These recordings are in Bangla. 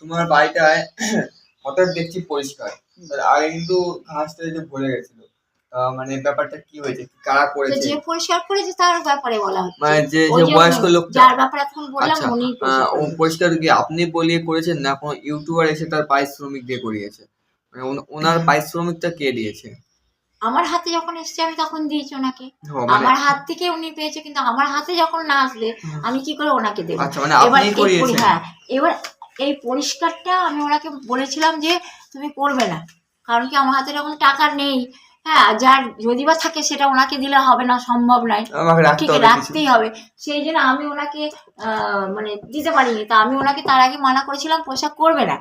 তোমার বাড়িটায় হঠাৎ দেখছি পরিষ্কার। আগে কিন্তু ঘাসটা যদি ভরে গেছিল মানে ব্যাপারটা কি হয়েছে? কারা করেছে? যে পরিষ্কার করেছে তার ব্যাপারে বলা হচ্ছে। মানে যে যে বয়স্ক লোক যার ব্যাপারে এখন বললাম আচ্ছা উনি পরিষ্কার কি আপনি বলিয়ে করেছেন না কোনো ইউটিউবার এসে তার পারিশ্রমিক দিয়ে করিয়েছে? মানে ওনার পারিশ্রমিকটা কে দিয়েছে? আমার হাতে যখন এসছে আমি তখন দিয়েছি ওনাকে। মানে আমার হাত থেকে উনি পেয়েছে কিন্তু আমার হাতে যখন না আসলে আমি কি করে ওনাকে দেবো? আচ্ছা মানে এবার হ্যাঁ এবার এই পরিষ্কারটা আমি ওনাকে বলেছিলাম যে তুমি করবে না। কারণ কি আমার হাতে যখন টাকা নেই। হ্যাঁ যার যদি বা থাকে সেটা ওনাকে দিলে হবে না সম্ভব নয়। ঠিক রাখতেই হবে। সেই জন্য আমি ওনাকে আহ, মানে দিতে পারিনি। তা আমি ওনাকে তার আগে মানা করেছিলাম পোশাক করবে না।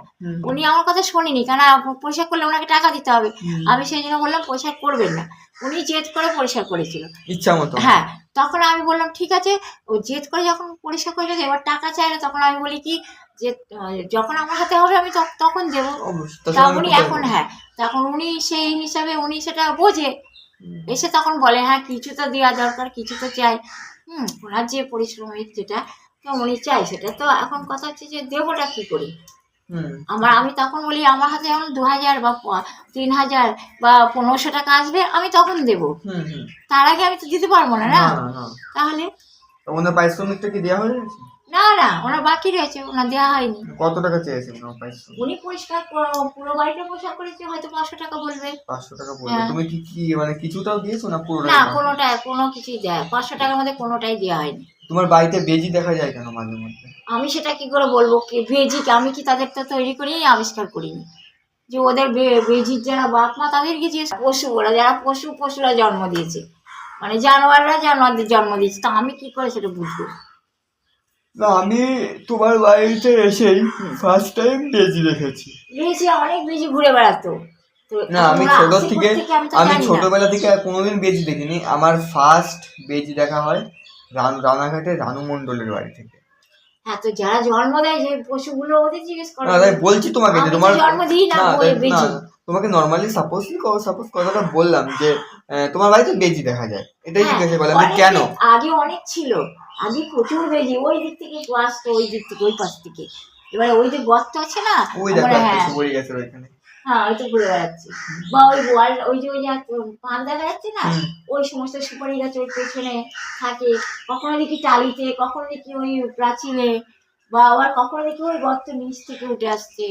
উনি আমার কথা শোনেনি কেন পোশাক করলে ওনাকে টাকা দিতে হবে। আমি সেই জন্য বললাম পোশাক করবেন না। উনি জেদ করে পরিষ্কার করেছিল। ইচ্ছা মতো। হ্যাঁ তখন আমি বললাম ঠিক আছে। ও জেদ করে যখন পরিষ্কার করেছে এবার টাকা চাইলে তখন আমি বলি কি যে যখন আমার হাতে হবে আমি তখ- তখন দেবো। তা উনি এখন হ্যাঁ তখন উনি সেই হিসাবে উনি সেটা বোঝে। এসে তখন বলে হ্যাঁ কিছু তো দেওয়া দরকার কিছু তো চাই। হুম ওনার যে পরিশ্রমিক যেটা তো উনি চাই সেটা। তো এখন কথা হচ্ছে যে দেবোটা কি করি? আমার আমি তখন বলি আমার হাতে যখন দু হাজার বা তিন হাজার বা পনেরোশো টাকা আসবে আমি তখন দেবো। তার আগে আমি তো দিতে পারব না না? তাহলে? ওনার পারিশ্রমিকটা কি দেওয়া হয়ে গেছে? না না ওনার বাকি রয়েছে ওনার দেওয়া হয়নি। কত টাকা চেয়েছে ওনার পারিশ্রমিক উনি পরিষ্কার পুরো- পুরো বাড়িটা পরিষ্কার করেছে হয়তো পাঁচশো টাকা বলবে। পাঁচশো টাকা বলবে। হ্যাঁ। তুমি কি কি মানে কিছুটাও দিয়েছ না পুরো না কোনোটাই কোনো কিছুই দেয় পাঁচশো টাকার মধ্যে কোনোটাই দেওয়া হয়নি। তোমার বাড়িতে বেজি দেখা যায় কেন মাঝে মধ্যে? আমি সেটা কি করে বলব? বেজি আমি কি তাদেরটা তৈরি করিনি আবিষ্কার করিনি। যে ওদের বেজির যারা বাপ মা তাদেরকে যে পশু ওরা যারা পশু পশুরা জন্ম দিয়েছে। মানে জানোয়াররা জানোয়ারদের জন্ম দিয়েছে। তা আমি কি করে সেটা বুঝব? না আমি তোমার বাড়িতে এসেই ফার্স্ট টাইম বেজি দেখেছি। বেজি অনেক বেজি ঘুরে বেড়াতো। না আমি ছোট থেকে আমি। ছোটবেলা থেকে কোনোদিন বেজি দেখিনি। আমার ফার্স্ট বেজি দেখা হয় রানাঘাটে রানু মণ্ডলের বাড়ি থেকে। হ্যাঁ তো যারা জন্ম দেয় যে পশুগুলো ওদের জিজ্ঞেস করো। না তাই বলছি তোমাকে যে তোমার জন্ম দিই না, না, ওই তাই- না, বেজি। তোমাকে নর্মালি সাপোজ সাপোজ কথাটা বললাম যে তোমার বাড়িতে বেজি দেখা যায়। এটাই হ্যাঁ, জিজ্ঞাসা করলাম কেন? আগে অনেক ছিল। আগে প্রচুর বেজি ওই দিক থেকে আসতো ওই দিক থেকে ওই পাশ থেকে। এবারে ওই যে গর্ত আছে না ওই দেখো হ্যাঁ। ওইখানে। হ্যাঁ ওই তো ঘুরে বেড়াচ্ছে। বা ওই ওয়াল ওই যে ওই যে পান দেখা যাচ্ছে না? ওই সমস্ত সুপারি গাছ ওই পেছনে থাকে। কখনো দেখি টালিতে কখনো দেখি ওই প্রাচীরে। বা আবার কখনো দেখি ওই গর্ত নিচ থেকে উঠে আসছে।